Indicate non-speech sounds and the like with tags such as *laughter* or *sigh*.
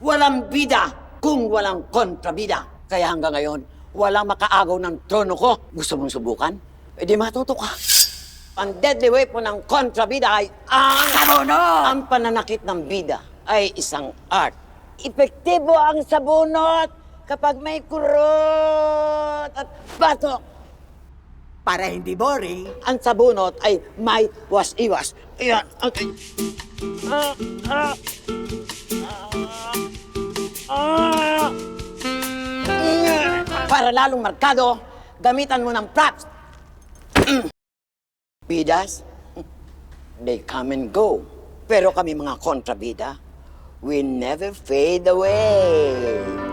walang bida kung walang kontrabida. Kaya hanggang ngayon, walang makaagaw ng trono ko. Gusto mong subukan? E di matuto ka. Ang deadly weapon ng kontrabida ay ang... Sabunot! Ang pananakit ng bida ay isang art. Epektibo ang sabunot kapag may kurot at batok. Para hindi boring, Ang sabunot ay may was-iwas. Ayan, okay. Ah, ah. Para lalong markado, gamitan mo ng props. *clears throat* Bidas, they come and go. Pero kami mga kontrabida, we never fade away.